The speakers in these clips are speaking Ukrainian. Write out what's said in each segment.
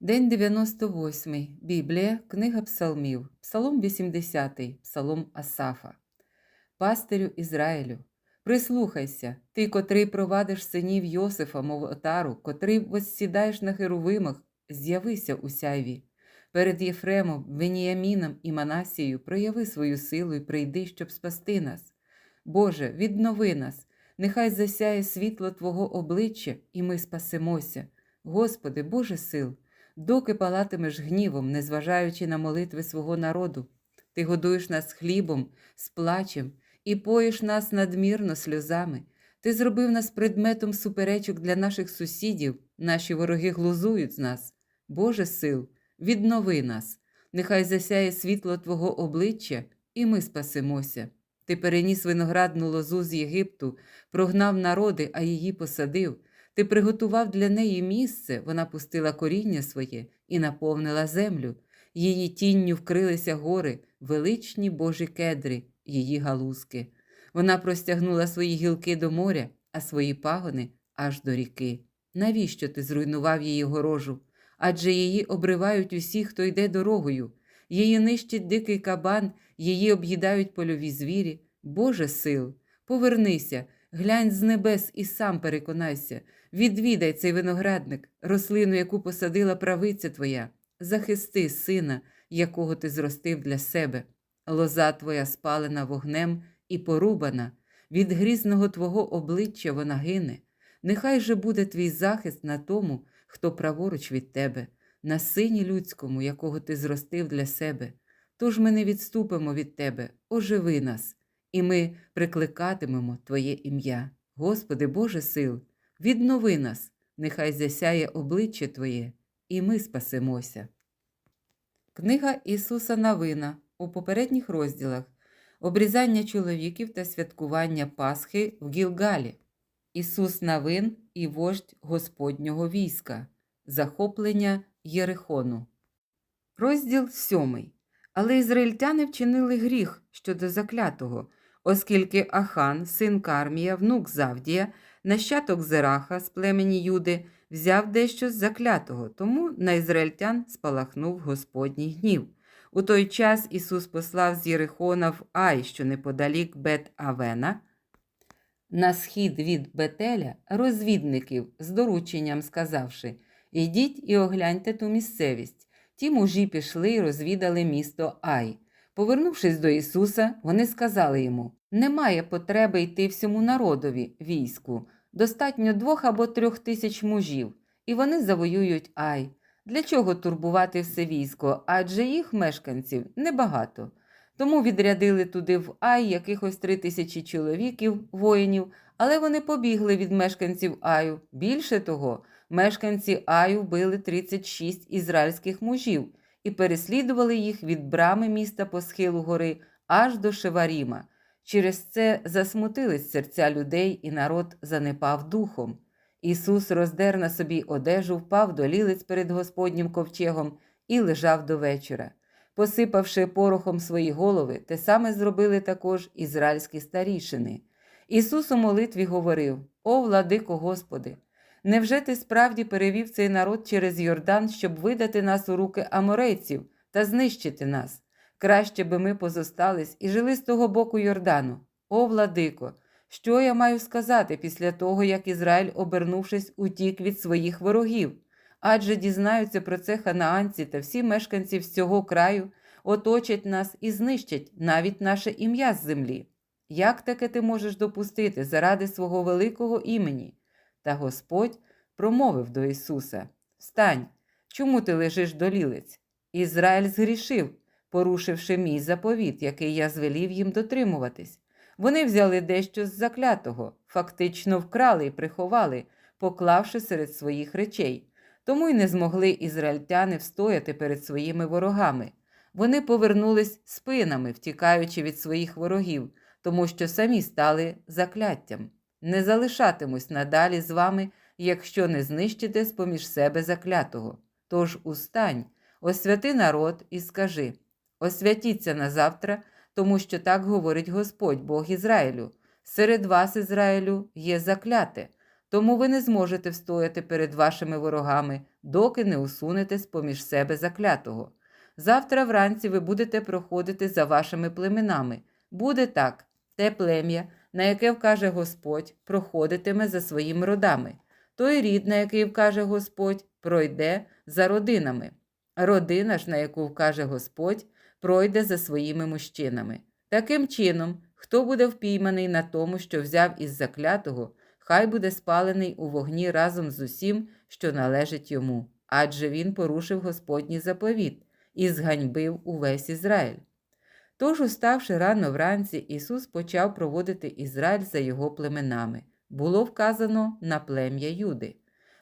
День 98. Біблія, Книга Псалмів, Псалом 80, Псалом Асафа. Пастирю Ізраїлю, прислухайся, ти, котрий провадиш синів Йосифа, мов отару, котрий воссідаєш на херовимах, з'явися у сяйві. Перед Єфремом, Веніяміном і Манасією прояви свою силу і прийди, щоб спасти нас. Боже, віднови нас, нехай засяє світло Твого обличчя, і ми спасемося. Господи, Боже сил, доки палатимеш гнівом, незважаючи на молитви свого народу. Ти годуєш нас хлібом, з плачем і поїш нас надмірно сльозами. Ти зробив нас предметом суперечок для наших сусідів, наші вороги глузують з нас. Боже сил, віднови нас, нехай засяє світло Твого обличчя, і ми спасемося. Ти переніс виноградну лозу з Єгипту, прогнав народи, а її посадив. Ти приготував для неї місце, вона пустила коріння своє і наповнила землю. Її тінню вкрилися гори, величні божі кедри, її галузки. Вона простягнула свої гілки до моря, а свої пагони аж до ріки. Навіщо ти зруйнував її горожу? Адже її обривають усі, хто йде дорогою. Її нищить дикий кабан, її об'їдають польові звірі. Боже сил, повернися, глянь з небес і сам переконайся. Відвідай цей виноградник, рослину, яку посадила правиця твоя, захисти сина, якого ти зростив для себе. Лоза твоя спалена вогнем і порубана, від грізного твого обличчя вона гине. Нехай же буде твій захист на тому, хто праворуч від тебе, на сині людському, якого ти зростив для себе. Тож ми не відступимо від тебе, оживи нас, і ми прикликатимемо Твоє ім'я. Господи Боже сил, віднови нас, нехай засяє обличчя Твоє, і ми спасемося. Книга Ісуса Навина у попередніх розділах Обрізання чоловіків та святкування Пасхи в Гілгалі. Ісус Навин і вождь Господнього війська. Захоплення Єрихону. Розділ сьомий. Але ізраїльтяни вчинили гріх щодо заклятого, оскільки Ахан, син Кармія, внук Завдія, нащадок Зераха з племені Юди, взяв дещо з заклятого, тому на ізраїльтян спалахнув Господній гнів. У той час Ісус послав з Єрихона в Ай, що неподалік Бет-Авена, на схід від Бетеля розвідників з дорученням сказавши Ідіть і огляньте ту місцевість. Ті мужі пішли і розвідали місто Ай. Повернувшись до Ісуса, вони сказали йому немає потреби йти всьому народові, війську, достатньо двох або трьох тисяч мужів, і вони завоюють Ай. Для чого турбувати все військо? Адже їх мешканців небагато. Тому відрядили туди в Ай якихось три тисячі чоловіків, воїнів, але вони побігли від мешканців Аю. Більше того, мешканці Аю вбили 36 ізраїльських мужів і переслідували їх від брами міста по схилу гори аж до Шеваріма. Через це засмутились серця людей, і народ занепав духом. Ісус роздер на собі одежу, впав до лілиць перед Господнім ковчегом і лежав до вечора. Посипавши порохом свої голови, те саме зробили також ізраїльські старішини. Ісус у молитві говорив: О, владико Господи! Невже ти справді перевів цей народ через Йордан, щоб видати нас у руки аморейців та знищити нас? Краще би ми позостались і жили з того боку Йордану. О, владико! Що я маю сказати після того, як Ізраїль, обернувшись, утік від своїх ворогів? Адже дізнаються про це ханаанці та всі мешканці всього краю, оточать нас і знищать навіть наше ім'я з землі. Як таке ти можеш допустити заради свого великого імені? Та Господь промовив до Ісуса: Встань, чому ти лежиш до лілиць? Ізраїль згрішив, порушивши мій заповіт, який я звелів їм дотримуватись. Вони взяли дещо з заклятого, фактично вкрали і приховали, поклавши серед своїх речей. Тому й не змогли ізраїльтяни встояти перед своїми ворогами. Вони повернулись спинами, втікаючи від своїх ворогів, тому що самі стали закляттям. Не залишатимусь надалі з вами, якщо не знищите з поміж себе заклятого. Тож устань, освяти народ і скажи: освятіться на завтра, тому що так говорить Господь, Бог Ізраїлю. Серед вас, Ізраїлю, є закляте. тому ви не зможете встояти перед вашими ворогами, доки не усунете з поміж себе заклятого. Завтра вранці ви будете проходити за вашими племенами. Буде так, те плем'я, на яке вкаже Господь, проходитиме за своїми родами. Той рід, на який вкаже Господь, пройде за родинами. Родина ж, на яку вкаже Господь, пройде за своїми мужчинами. Таким чином, хто буде впійманий на тому, що взяв із заклятого, хай буде спалений у вогні разом з усім, що належить йому, адже він порушив Господній заповіт і зганьбив увесь Ізраїль. Тож, уставши рано вранці, Ісус почав проводити Ізраїль за його племенами. Було вказано на плем'я Юди.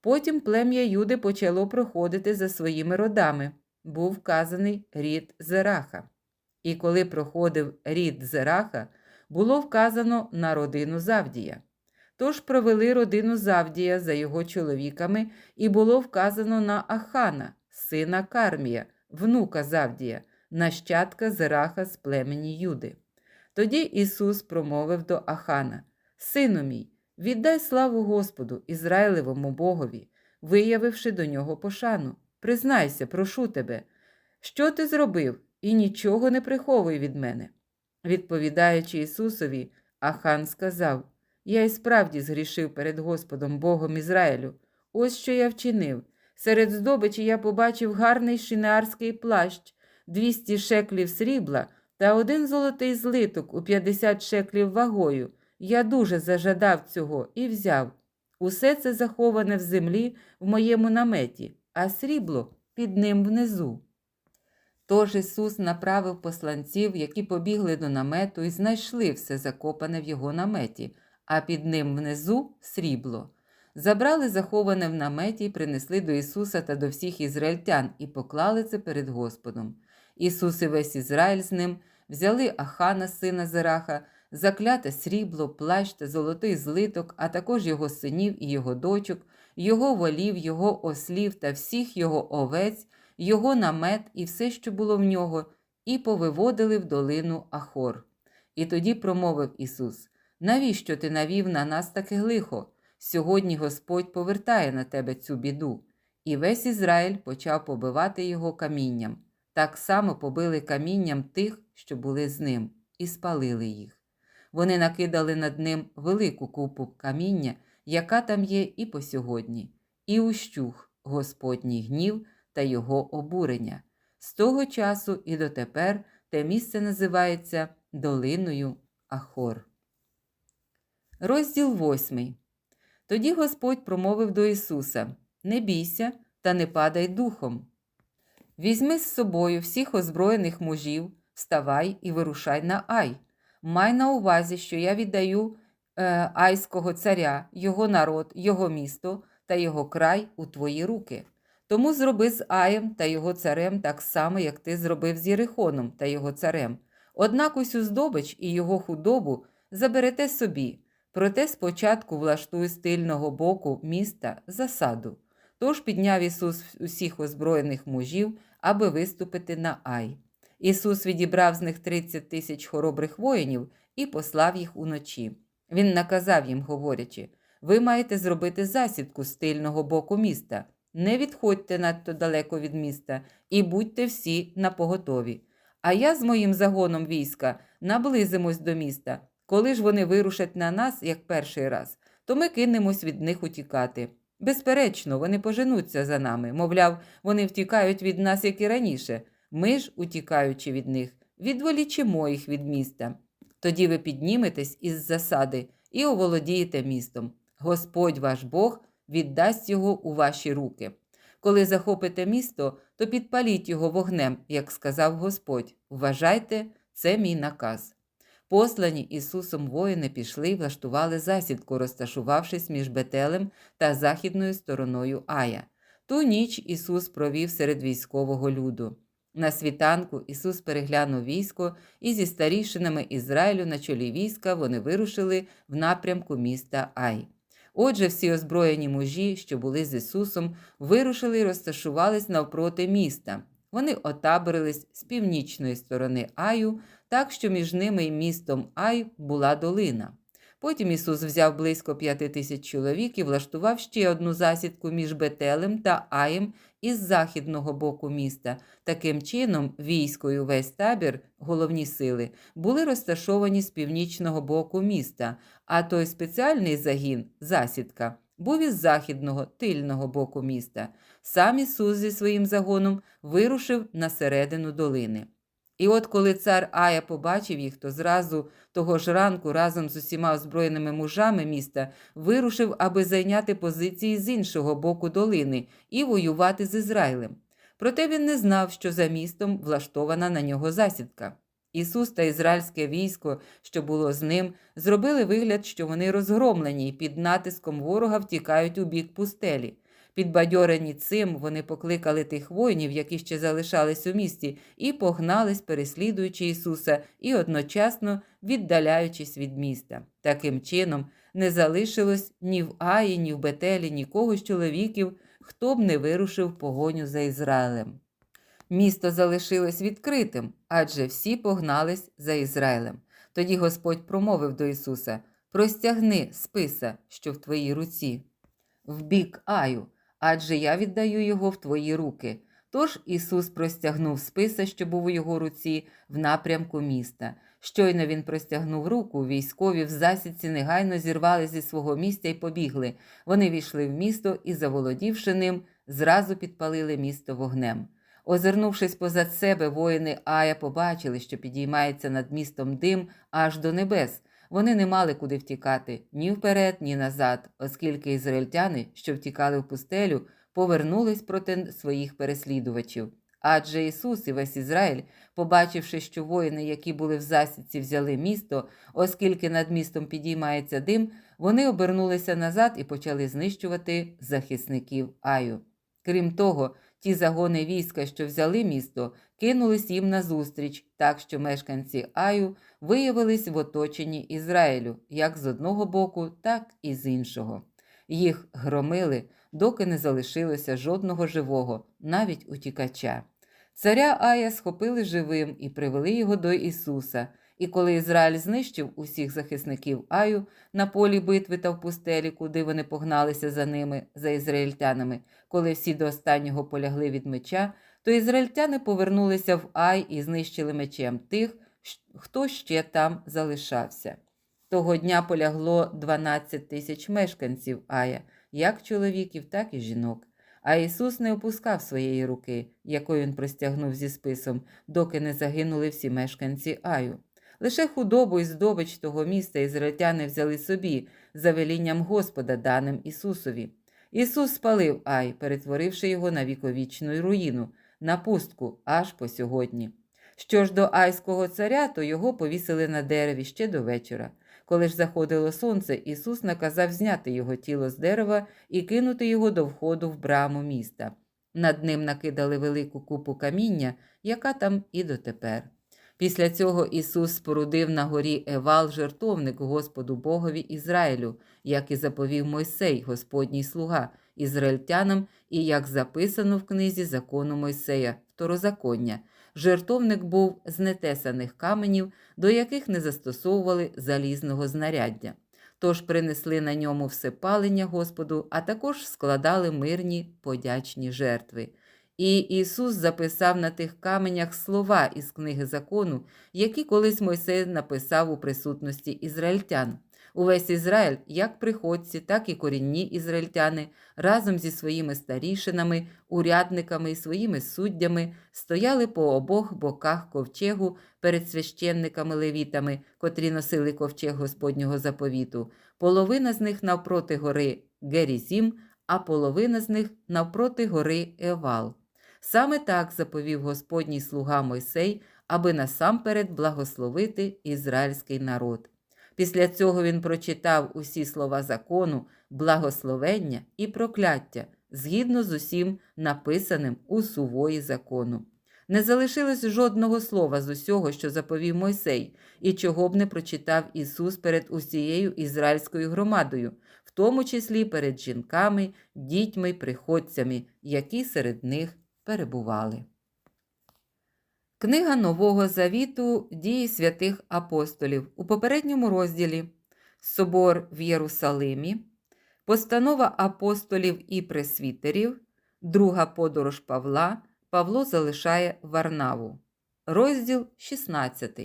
Потім плем'я Юди почало проходити за своїми родами. Був вказаний рід Зераха. І коли проходив рід Зераха, було вказано на родину Завдія. Тож провели родину Завдія за його чоловіками, і було вказано на Ахана, сина Кармія, внука Завдія, нащадка Зераха з племені Юди. Тоді Ісус промовив до Ахана: Сину мій, віддай славу Господу, Ізраїлевому Богові, виявивши до нього пошану. Признайся, прошу тебе, що ти зробив, і нічого не приховуй від мене. Відповідаючи Ісусові, Ахан сказав: Я і справді згрішив перед Господом Богом Ізраїлю. Ось що я вчинив. Серед здобичі я побачив гарний шинеарський плащ, 200 шеклів срібла та один золотий злиток у 50 шеклів вагою. Я дуже зажадав цього і взяв. Усе це заховане в землі в моєму наметі, а срібло під ним внизу. Тож Ісус направив посланців, які побігли до намету і знайшли все закопане в його наметі, а під ним внизу срібло. Забрали заховане в наметі і принесли до Ісуса та до всіх ізраїльтян і поклали це перед Господом. Ісус і весь Ізраїль з ним взяли Ахана, сина Зераха, закляте срібло, плащ та золотий злиток, а також його синів і його дочок, його волів, його ослів та всіх його овець, його намет і все, що було в нього, і повиводили в долину Ахор. І тоді промовив Ісус: Навіщо ти навів на нас таке лихо? Сьогодні Господь повертає на тебе цю біду. І весь Ізраїль почав побивати його камінням. Так само побили камінням тих, що були з ним, і спалили їх. Вони накидали над ним велику купу каміння, яка там є і по сьогодні, і ущух Господній гнів та його обурення. З того часу і дотепер те місце називається Долиною Ахор. Розділ восьмий. Тоді Господь промовив до Ісуса: Не бійся та не падай духом. Візьми з собою всіх озброєних мужів, вставай і вирушай на Ай. Май на увазі, що я віддаю Айського царя, його народ, його місто та його край у твої руки. Тому зроби з Аєм та його царем так само, як ти зробив з Єрихоном та його царем. Однак усю здобич і його худобу заберете собі, проте спочатку влаштуй з тильного боку міста засаду. Тож підняв Ісус усіх озброєних мужів, аби виступити на Ай. Ісус відібрав з них 30 тисяч хоробрих воїнів і послав їх уночі. Він наказав їм, говорячи: Ви маєте зробити засідку з тильного боку міста. Не відходьте надто далеко від міста і будьте всі на поготові. А я з моїм загоном війська наблизимось до міста. Коли ж вони вирушать на нас, як перший раз, то ми кинемось від них утікати. Безперечно, вони поженуться за нами, мовляв, вони втікають від нас, як і раніше. Ми ж, утікаючи від них, відволічимо їх від міста. Тоді ви підніметесь із засади і оволодієте містом. Господь ваш Бог віддасть його у ваші руки. Коли захопите місто, то підпаліть його вогнем, як сказав Господь. Вважайте, це мій наказ. Послані Ісусом воїни пішли і влаштували засідку, розташувавшись між Бетелем та західною стороною Ая. Ту ніч Ісус провів серед військового люду. На світанку Ісус переглянув військо, і зі старішинами Ізраїлю на чолі війська вони вирушили в напрямку міста Ай. Отже, всі озброєні мужі, що були з Ісусом, вирушили і розташувались навпроти міста. Вони отаборились з північної сторони Аю, так що між ними і містом Ай була долина. Потім Ісус взяв близько п'яти тисяч чоловік і влаштував ще одну засідку між Бетелем та Аєм із західного боку міста. Таким чином, військо і весь табір, головні сили, були розташовані з північного боку міста, а той спеціальний загін, засідка, був із західного тильного боку міста. Сам Ісус зі своїм загоном вирушив на середину долини. І от коли цар Ая побачив їх, то зразу того ж ранку разом з усіма озброєними мужами міста вирушив, аби зайняти позиції з іншого боку долини і воювати з Ізраїлем. Проте він не знав, що за містом влаштована на нього засідка. Ісус та ізраїльське військо, що було з ним, зробили вигляд, що вони розгромлені і під натиском ворога втікають у бік пустелі. Підбадьорені цим, вони покликали тих воїнів, які ще залишались у місті, і погнались, переслідуючи Ісуса і одночасно віддаляючись від міста. Таким чином, не залишилось ні в Аї, ні в Бетелі нікого з чоловіків, хто б не вирушив погоню за Ізраїлем. Місто залишилось відкритим, адже всі погнались за Ізраїлем. Тоді Господь промовив до Ісуса: Простягни списа, що в твоїй руці, в бік Аю, адже я віддаю його в твої руки. Тож Ісус простягнув списа, що був у його руці, в напрямку міста. Щойно він простягнув руку, військові в засідці негайно зірвали зі свого місця і побігли. Вони війшли в місто і, заволодівши ним, зразу підпалили місто вогнем. Озирнувшись позад себе, воїни Ая побачили, що підіймається над містом дим аж до небес. Вони не мали куди втікати ні вперед, ні назад, оскільки ізраїльтяни, що втікали в пустелю, повернулись проти своїх переслідувачів. Адже Ісус і весь Ізраїль, побачивши, що воїни, які були в засідці, взяли місто, оскільки над містом підіймається дим, вони обернулися назад і почали знищувати захисників Аю. Крім того, ті загони війська, що взяли місто, кинулись їм назустріч, так що мешканці Аю виявились в оточенні Ізраїлю, як з одного боку, так і з іншого. Їх громили, доки не залишилося жодного живого, навіть утікача. Царя Ая схопили живим і привели його до Ісуса. І коли Ізраїль знищив усіх захисників Аю на полі битви та в пустелі, куди вони погналися за ними, за ізраїльтянами, коли всі до останнього полягли від меча, то ізраїльтяни повернулися в Ай і знищили мечем тих, хто ще там залишався. Того дня полягло 12 тисяч мешканців Ая, як чоловіків, так і жінок. А Ісус не опускав своєї руки, якою він простягнув зі списом, доки не загинули всі мешканці Аю. Лише худобу і здобич того міста ізраїльтяни взяли собі за велінням Господа, даним Ісусові. Ісус спалив Ай, перетворивши його на віковічну руїну, на пустку аж по сьогодні. Що ж до Айського царя, то його повісили на дереві ще до вечора. Коли ж заходило сонце, Ісус наказав зняти його тіло з дерева і кинути його до входу в браму міста. Над ним накидали велику купу каміння, яка там і дотепер. Після цього Ісус спорудив на горі Евал жертовник Господу Богові Ізраїлю, як і заповів Мойсей, Господній слуга, ізраїльтянам, і як записано в книзі закону Мойсея, второзаконня. Жертовник був з нетесаних каменів, до яких не застосовували залізного знаряддя. Тож принесли на ньому всепалення Господу, а також складали мирні подячні жертви. І Ісус записав на тих каменях слова із книги закону, які колись Мойсей написав у присутності ізраїльтян. Увесь Ізраїль, як приходці, так і корінні ізраїльтяни, разом зі своїми старішинами, урядниками і своїми суддями стояли по обох боках ковчегу перед священниками левітами, котрі носили ковчег Господнього заповіту. Половина з них навпроти гори Герізім, а половина з них навпроти гори Евал. Саме так заповів Господній слуга Мойсей, аби насамперед благословити ізраїльський народ. Після цього він прочитав усі слова закону, благословення і прокляття згідно з усім написаним у сувої закону. Не залишилось жодного слова з усього, що заповів Мойсей, і чого б не прочитав Ісус перед усією ізраїльською громадою, в тому числі перед жінками, дітьми, приходцями, які серед них перебували. Книга Нового Завіту Дії святих апостолів у попередньому розділі Собор в Єрусалимі, Постанова апостолів і пресвітерів, Друга подорож Павла. Павло залишає Варнаву. Розділ 16.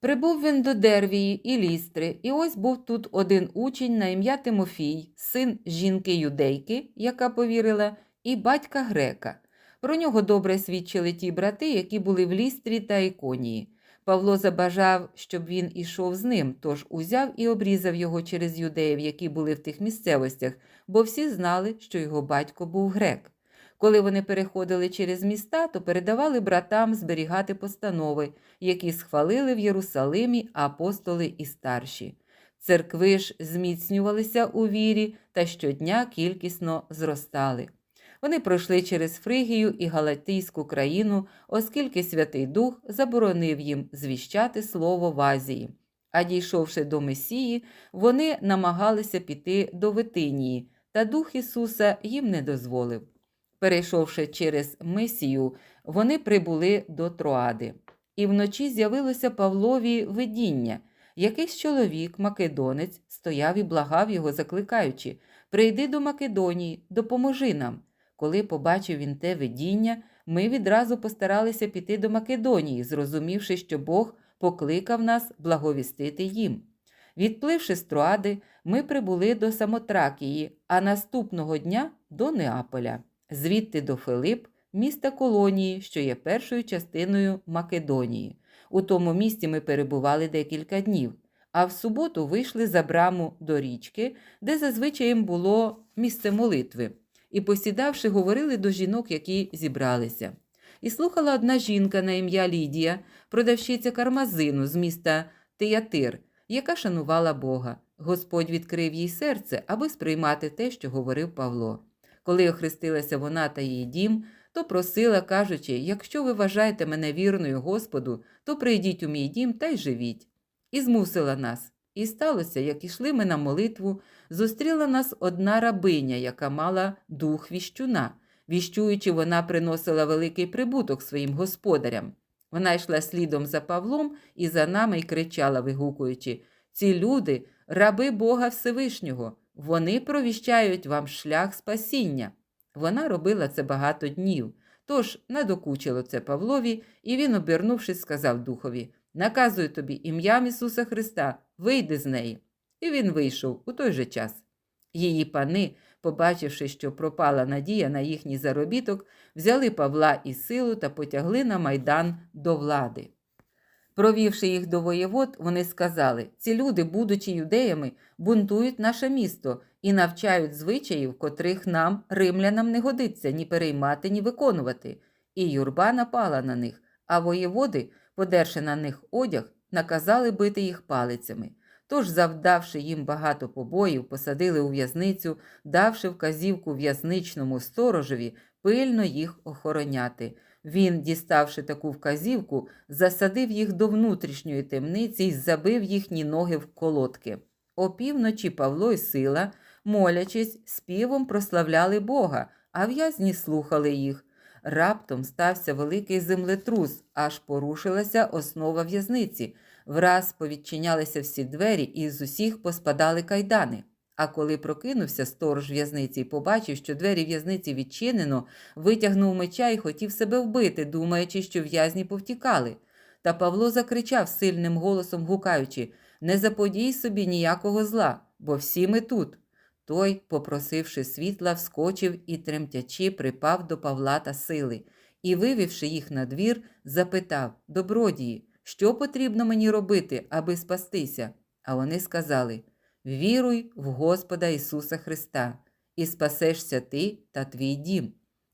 Прибув він до Дервії і Лістри, і ось був тут один учень на ім'я Тимофій, син жінки юдейки, яка повірила, і батька грека. Про нього добре свідчили ті брати, які були в Лістрі та Іконії. Павло забажав, щоб він ішов з ним, тож узяв і обрізав його через юдеїв, які були в тих місцевостях, бо всі знали, що його батько був грек. Коли вони переходили через міста, то передавали братам зберігати постанови, які схвалили в Єрусалимі апостоли і старші. Церкви ж зміцнювалися у вірі та щодня кількісно зростали. Вони пройшли через Фригію і Галатійську країну, оскільки Святий Дух заборонив їм звіщати слово в Азії. А дійшовши до Месії, вони намагалися піти до Витинії, та Дух Ісуса їм не дозволив. Перейшовши через Месію, вони прибули до Троади. І вночі з'явилося Павлові видіння. Якийсь чоловік, македонець, стояв і благав його, закликаючи Прийди до Македонії, допоможи нам. Коли побачив він те видіння, ми відразу постаралися піти до Македонії, зрозумівши, що Бог покликав нас благовістити їм. Відпливши з Троади, ми прибули до Самотракії, а наступного дня до Неаполя, звідти до Филип, міста колонії, що є першою частиною Македонії. У тому місті ми перебували декілька днів, а в суботу вийшли за браму до річки, де зазвичай було місце молитви і, посідавши, говорили до жінок, які зібралися. І слухала одна жінка на ім'я Лідія, продавщиця кармазину з міста Теятир, яка шанувала Бога. Господь відкрив їй серце, аби сприймати те, що говорив Павло. Коли охрестилася вона та її дім, то просила, кажучи: якщо ви вважаєте мене вірною Господу, то прийдіть у мій дім та й живіть. І змусила нас. І сталося, як ішли ми на молитву, зустріла нас одна рабиня, яка мала дух віщуна. Віщуючи, вона приносила великий прибуток своїм господарям. Вона йшла слідом за Павлом і за нами й кричала, вигукуючи Ці люди, раби Бога Всевишнього, вони провіщають вам шлях спасіння. Вона робила це багато днів. Тож надокучило це Павлові, і він, обернувшись, сказав духові Наказую тобі ім'ям Ісуса Христа, вийди з неї. І він вийшов у той же час. Її пани, побачивши, що пропала надія на їхній заробіток, взяли Павла і силу та потягли на майдан до влади. Провівши їх до воєвод, вони сказали: ці люди, будучи юдеями, бунтують наше місто і навчають звичаїв, котрих нам, римлянам, не годиться ні переймати, ні виконувати. І юрба напала на них, а воєводи, подерши на них одяг, наказали бити їх палицями. Тож, завдавши їм багато побоїв, посадили у в'язницю, давши вказівку в'язничному сторожеві пильно їх охороняти. Він, діставши таку вказівку, засадив їх до внутрішньої темниці і забив їхні ноги в колодки. Опівночі Павло й сила, молячись, співом прославляли Бога, а в'язні слухали їх. Раптом стався великий землетрус, аж порушилася основа в'язниці. Враз повідчинялися всі двері, і з усіх поспадали кайдани. А коли прокинувся сторож в'язниці і побачив, що двері в'язниці відчинено, витягнув меча і хотів себе вбити, думаючи, що в'язні повтікали. Та Павло закричав сильним голосом, гукаючи Не заподій собі ніякого зла, бо всі ми тут. Той, попросивши світла, вскочив і, тремтячи, припав до Павла та сили, і, вивівши їх на двір, запитав Добродії, що потрібно мені робити, аби спастися? А вони сказали Віруй в Господа Ісуса Христа, і спасешся ти та твій дім.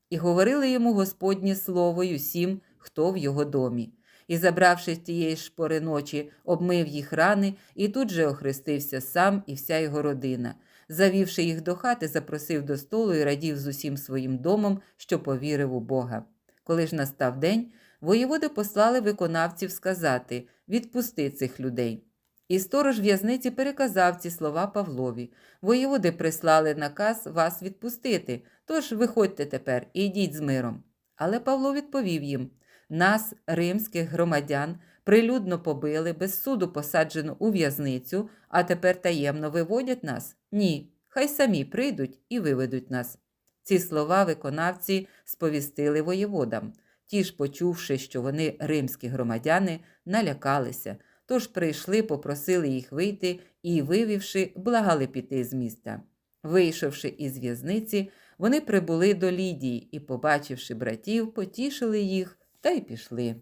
І говорили йому Господнє слово й усім, хто в його домі. І, забравши тієї ж пори ночі, обмив їх рани, і тут же охрестився сам і вся його родина. Завівши їх до хати, запросив до столу і радів з усім своїм домом, що повірив у Бога. Коли ж настав день, воєводи послали виконавців сказати відпусти цих людей. І сторож в'язниці переказав ці слова Павлові. Воєводи прислали наказ вас відпустити, тож виходьте тепер і йдіть з миром. Але Павло відповів їм нас, римських громадян, Прилюдно побили, без суду посаджено у в'язницю, а тепер таємно виводять нас? Ні, хай самі прийдуть і виведуть нас. Ці слова виконавці сповістили воєводам. Ті ж, почувши, що вони римські громадяни, налякалися, тож прийшли, попросили їх вийти і, вивівши, благали піти з міста. Вийшовши із в'язниці, вони прибули до Лідії і, побачивши братів, потішили їх та й пішли.